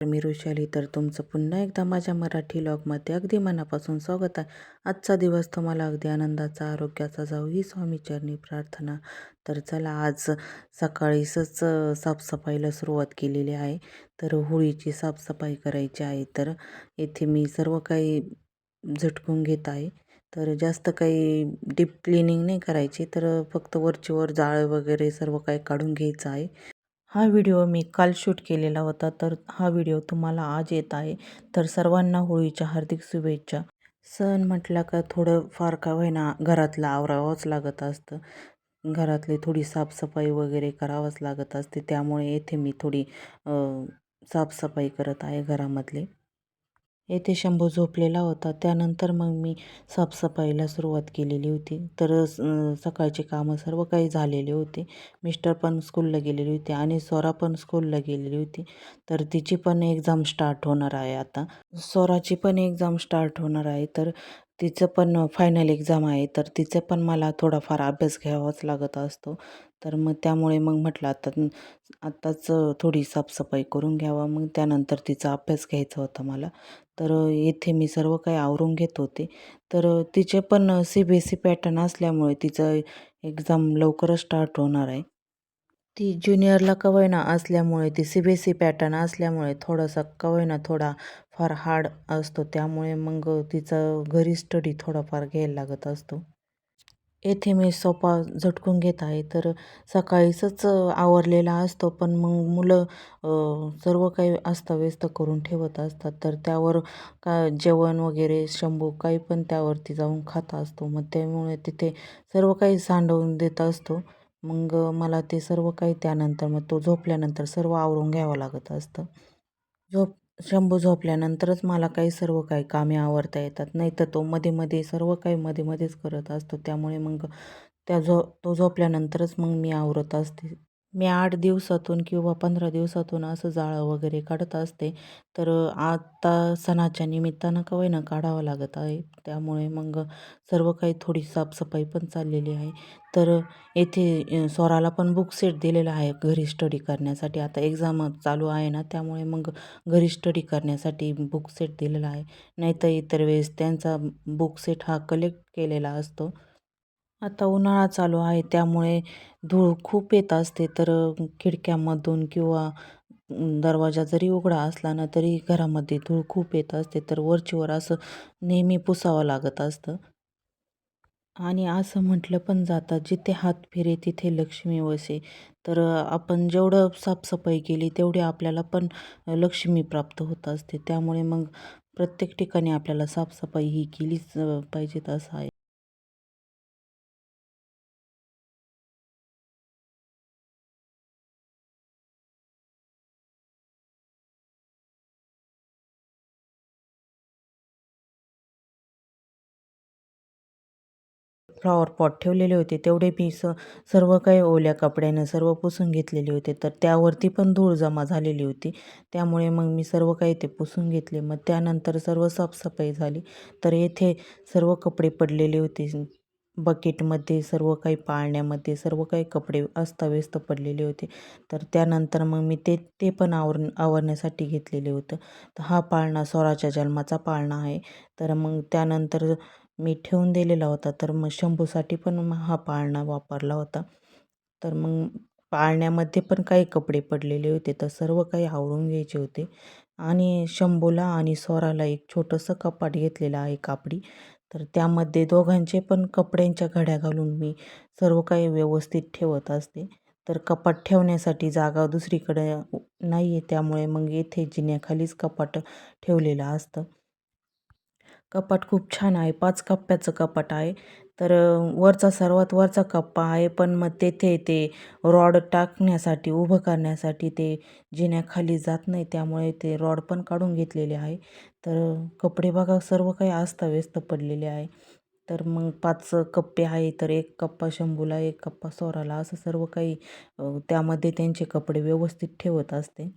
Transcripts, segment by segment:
मी ऋषाली तर तुमचं पुन्हा एकदा माझ्या मराठी लॉगमध्ये अगदी मनापासून स्वागत आहे. आजचा दिवस तुम्हाला अगदी आनंदाचा आरोग्याचा जाऊ ही स्वामीचरणी प्रार्थना. तर चला आज सकाळीसच साफसफाईला सुरुवात केलेली आहे. तर होळीची साफसफाई करायची आहे. तर येथे मी सर्व काही झटकून घेत आहे. तर जास्त काही डीप क्लिनिंग नाही करायची. तर फक्त वरची वर जाळं वगैरे सर्व काही काढून घ्यायचं आहे. हा व्हिडिओ मी काल शूट केलेला होता तर हा व्हिडिओ तुम्हाला आज येत आहे. तर सर्वांना होळीच्या हार्दिक शुभेच्छा. सण म्हटला का थोडं फार का होईना घरातलं आवरावंच लागत असतं. घरातली थोडी साफसफाई वगैरे करावंच लागत असते. त्यामुळे येथे मी थोडी साफसफाई करत आहे घरामधली. येथे शंभू झोपलेला होता. त्यानंतर मग मी साफसफाईला सुरुवात केलेली होती. तर सकाळचे कामं सर्व काही झालेले होते. मिस्टर पण स्कूलला गेलेली होती आणि स्वरा पण स्कूलला गेलेली होती. तर तिची पण एक्झाम स्टार्ट होणार आहे आता. स्वराची पण एक्झाम स्टार्ट होणार आहे. तर तिचं पण फायनल एक्झाम आहे तर तिचं पण मला थोडाफार अभ्यास घ्यावाच लागत असतो. तर मग त्यामुळे मग म्हटलं आता आत्ताच थोडी साफसफाई करून घ्यावा. मग त्यानंतर तिचा अभ्यास घ्यायचा होता मला. तर येथे मी सर्व काही आवरून घेत होते. तर तिचे पण C B S C pattern असल्यामुळे तिचं एक्झाम लवकरच स्टार्ट होणार आहे. ती ज्युनियरला कवयना असल्यामुळे ती C B S C pattern असल्यामुळे थोडासा कवयना थोडा फार हार्ड असतो. त्यामुळे मग तिचा घरी स्टडी थोडाफार घ्यायला लागत असतो. येथे मी सोपा झटकून घेत आहे. तर सकाळीच आवरलेला असतो पण मग मुलं सर्व काही अस्ताव्यस्त करून ठेवत असतात. तर त्यावर का जेवण वगैरे शंभू काही पण त्यावरती जाऊन खात असतो. मग त्यामुळे तिथे सर्व काही सांडवून देत असतो. मग मला ते सर्व काही त्यानंतर मग तो झोपल्यानंतर सर्व आवरून घ्यावं लागत असतं. झोप शंभू झोपल्यानंतरच मला काही सर्व काही कामे आवरता येतात. नाही तर तो मध्ये मध्ये सर्व काही मध्ये मध्येच करत असतो. त्यामुळे मग त्या झो तो झोपल्यानंतरच मग मी आवरत असते. मी आठ दिवसातून किंवा पंधरा दिवसातून असं जाळं वगैरे काढत असते. तर आता सणाच्या निमित्तानं का होईना काढावं लागत आहे. त्यामुळे मग सर्व काही थोडी साफसफाई पण चाललेली आहे. तर येथे स्वराला पण बुक सेट दिलेला आहे घरी स्टडी करण्यासाठी. आता एक्झाम चालू आहे ना त्यामुळे मग घरी स्टडी करण्यासाठी बुक सेट दिलेला आहे. नाहीतर इतर वेळेस त्यांचा बुक सेट हा कलेक्ट केलेला असतो. आता उन्हाळा चालू आहे त्यामुळे धूळ खूप येत असते. तर खिडक्यामधून किंवा दरवाजा जरी उघडा असला ना तरी घरामध्ये धूळ खूप येत असते. तर वरचीवर असं नेहमी पुसावं लागत असतं. आणि असं म्हटलं पण जातं जिथे हात फिरे तिथे लक्ष्मी वसे. तर आपण जेवढं साफसफाई केली तेवढी आपल्याला पण लक्ष्मी प्राप्त होत असते. त्यामुळे मग प्रत्येक ठिकाणी आपल्याला साफसफाई ही केलीच पाहिजेत असं आहे. फ्लॉवर पॉट ठेवलेले होते. तेवढे मी स सर्व काही ओल्या कपड्यानं सर्व पुसून घेतलेले होते. तर त्यावरती पण धूळ जमा झालेली होती. त्यामुळे मग मी सर्व काही ते पुसून घेतले. मग त्यानंतर सर्व साफसफाई झाली. तर येथे सर्व कपडे पडलेले होते. बकेटमध्ये सर्व काही पाळण्यामध्ये सर्व काही कपडे अस्ताव्यस्त पडलेले होते. तर त्यानंतर मग मी ते ते पण आवर आवरण्यासाठी घेतलेले होतं. तर हा पाळणा स्वराच्या जन्माचा पाळणा आहे. तर मग त्यानंतर मी ठेवून दिलेला होता. तर मग शंभूसाठी पण मग हा पाळणा वापरला होता. तर मग पाळण्यामध्ये पण काही कपडे पडलेले होते. तर सर्व काही आवरून घ्यायचे होते. आणि शंभूला आणि स्वराला एक छोटंसं कपाट घेतलेलं आहे कापडी. तर त्यामध्ये दोघांचे पण कपड्यांच्या घड्या घालून मी सर्व काही व्यवस्थित ठेवत असते. तर कपाट ठेवण्यासाठी जागा दुसरीकडे नाही आहे त्यामुळे मग येथे जिन्याखालीच कपाट ठेवलेलं असतं. कपाट खूप छान आहे. पाच कप्प्याचं कपाट आहे. तर वरचा सर्वात वरचा कप्पा आहे पण मग तेथे ते रॉड टाकण्यासाठी उभं करण्यासाठी ते जिन्याखाली जात नाही त्यामुळे ते रॉड पण काढून घेतलेले आहे. तर कपडे बघा सर्व काही अस्ताव्यस्त पडलेले आहे. तर मग पाच कप्पे आहे तर एक कप्पा शंभूला एक कप्पा सोराला असं सर्व काही त्यामध्ये त्यांचे कपडे व्यवस्थित ठेवत असते.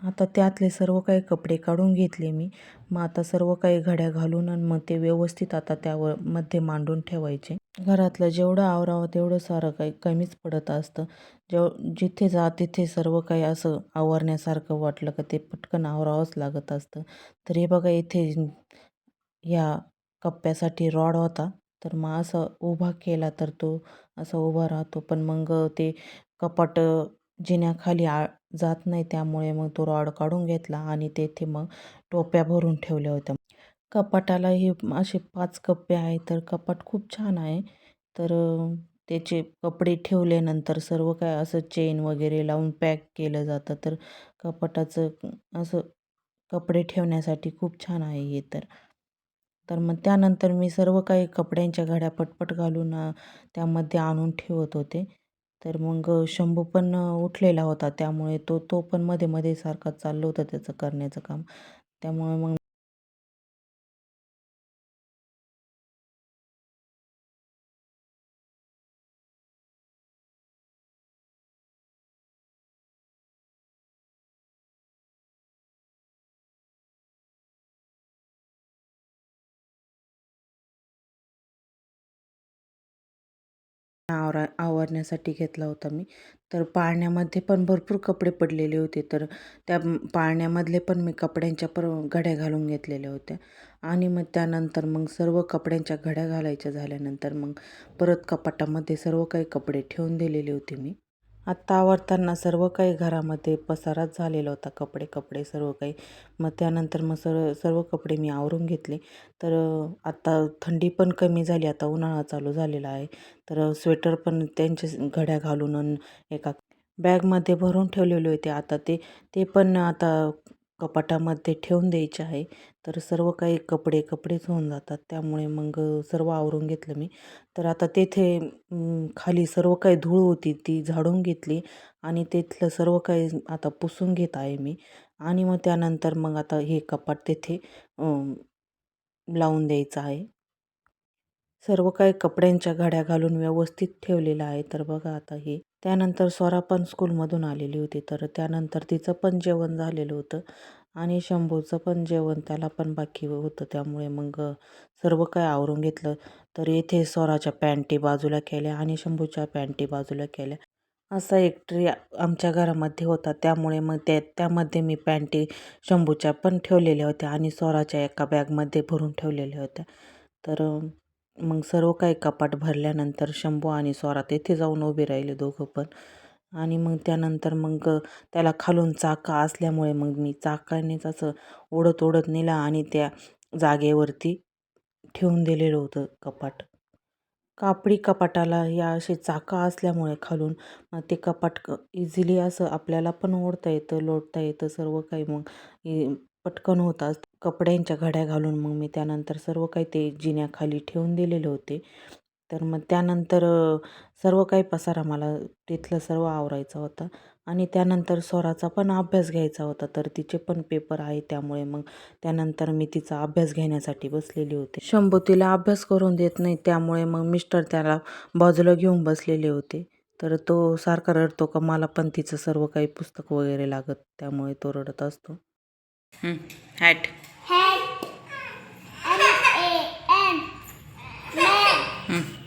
आता त्यातले सर्व काही कपडे काढून घेतले मी. मग आता सर्व काही घड्या घालून आणि मग ते व्यवस्थित आता त्यावर मध्ये मांडून ठेवायचे. घरातलं जेवढं आवरावं तेवढं सारं काही कमीच पडत असतं. जेव जिथे जा तिथे सर्व काही असं आवरण्यासारखं वाटलं का ते पटकन आवरावंच लागत असतं. तर हे बघा इथे ह्या कप्प्यासाठी रॉड होता. तर मग असं उभा केला तर तो असा उभा राहतो. पण मग ते कपाट जिन्याखाली आ जात नाही त्यामुळे मग तो रॉड काढून घेतला आणि तेथे मग टोप्या भरून ठेवल्या होत्या. कपाटाला हे असे पाच कप्पे आहे तर कपाट खूप छान आहे. तर त्याचे कपडे ठेवल्यानंतर सर्व काय असं चेन वगैरे लावून पॅक केलं जातं. तर कपाटाचं असं कपडे ठेवण्यासाठी खूप छान आहे हे तर. तर मग त्यानंतर मी सर्व काही कपड्यांच्या घड्या पटपट घालून त्यामध्ये आणून ठेवत होते. तर मग शंभू पण उठलेला होता. त्यामुळे तो तो पण मध्ये मध्ये सारखा चाललं होतं त्याचं करण्याचं काम. त्यामुळे मग आवरा आवरण्यासाठी घेतला होता मी. तर पाळण्यामध्ये पण भरपूर कपडे पडलेले होते. तर त्या पाळण्यामधले पण मी कपड्यांच्या पर घड्या घालून घेतलेल्या होत्या. आणि मग त्यानंतर मग सर्व कपड्यांच्या घड्या घालायच्या झाल्यानंतर मग परत कपाटामध्ये सर्व काही कपडे ठेवून दिलेले होते मी. आत्ता आवडताना सर्व काही घरामध्ये पसाराच झालेला होता. कपडे कपडे सर्व काही. मग त्यानंतर मग सर्व सर्व कपडे मी आवरून घेतले. तर आत्ता थंडी पण कमी झाली. आता उन्हाळा चालू झालेला आहे. तर स्वेटर पण त्यांचे घड्या घालून एका बॅगमध्ये भरून ठेवलेले होते. आता ते ते पण आता कपाटामध्ये ठेवून द्यायचे आहे. तर सर्व काही कपडे कपडेच होऊन जातात. त्यामुळे मग सर्व आवरून घेतलं मी. तर आता तेथे खाली सर्व काही धूळ होती ती झाडून घेतली आणि तिथलं सर्व काही आता पुसून घेत आहे मी. आणि मग त्यानंतर मग आता हे कपाट तेथे लावून द्यायचं आहे. सर्व काही कपड्यांच्या घड्या घालून व्यवस्थित ठेवलेलं आहे. तर बघा आता हे. त्यानंतर स्वरा पण स्कूलमधून आलेली होती. तर त्यानंतर तिचं पण जेवण झालेलं होतं. आणि शंभूचं पण जेवण त्याला पण बाकी होतं. त्यामुळे मग सर्व काय आवरून घेतलं. तर इथे स्वराच्या पॅन्टी बाजूला केल्या आणि शंभूच्या पॅन्टी बाजूला केल्या. असा एक ट्री आमच्या घरामध्ये होता. त्यामुळे मग त्या त्यामध्ये मी पॅन्टी शंभूच्या पण ठेवलेल्या होत्या आणि स्वराच्या एका बॅगमध्ये भरून ठेवलेल्या होत्या. तर मग सर्व काही कपाट भरल्यानंतर शंभू आणि स्वरा तेथे जाऊन उभे राहिले दोघं पण. आणि मग त्यानंतर मग त्याला खालून चाका असल्यामुळे मग मी चाकानेच असं ओढत ओढत नेला आणि त्या जागेवरती ठेवून दिलेलं होतं कपाट. कापडी कपाटाला या असे चाका असल्यामुळे खालून मग ते कपाट क इझिली असं आपल्याला पण ओढता येतं लोटता येतं सर्व काही मग पटकन होतात कपड्यांच्या घड्या घालून मग मी त्यानंतर सर्व काही ते जिन्याखाली ठेवून दिलेले होते. तर मग त्यानंतर सर्व काही पसारा मला तिथलं सर्व आवरायचा होता. आणि त्यानंतर स्वराचा पण अभ्यास घ्यायचा होता. तर तिचे पण पेपर आहे त्यामुळे मग त्यानंतर मी तिचा अभ्यास घेण्यासाठी बसलेली होते. शंभू तिला अभ्यास करून देत नाही त्यामुळे मग मिस्टर त्याला बाजूला घेऊन बसलेले होते. तर तो सारखा रडतो का मला पण तिचं सर्व काही पुस्तक वगैरे लागत त्यामुळे तो रडत असतो. Hat. Head. M A N. Man.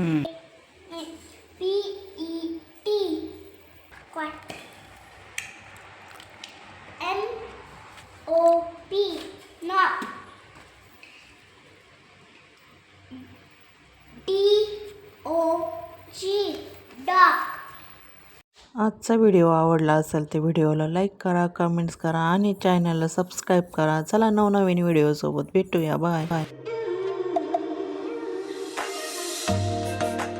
P E T quack. N O P not. D O G dog. आजचा व्हिडिओ आवडला असेल तर व्हिडिओला लाईक करा कमेंट्स करा आणि चॅनलला सबस्क्राईब करा चला नवनवीन व्हिडिओसोबत भेटूया बाय बाय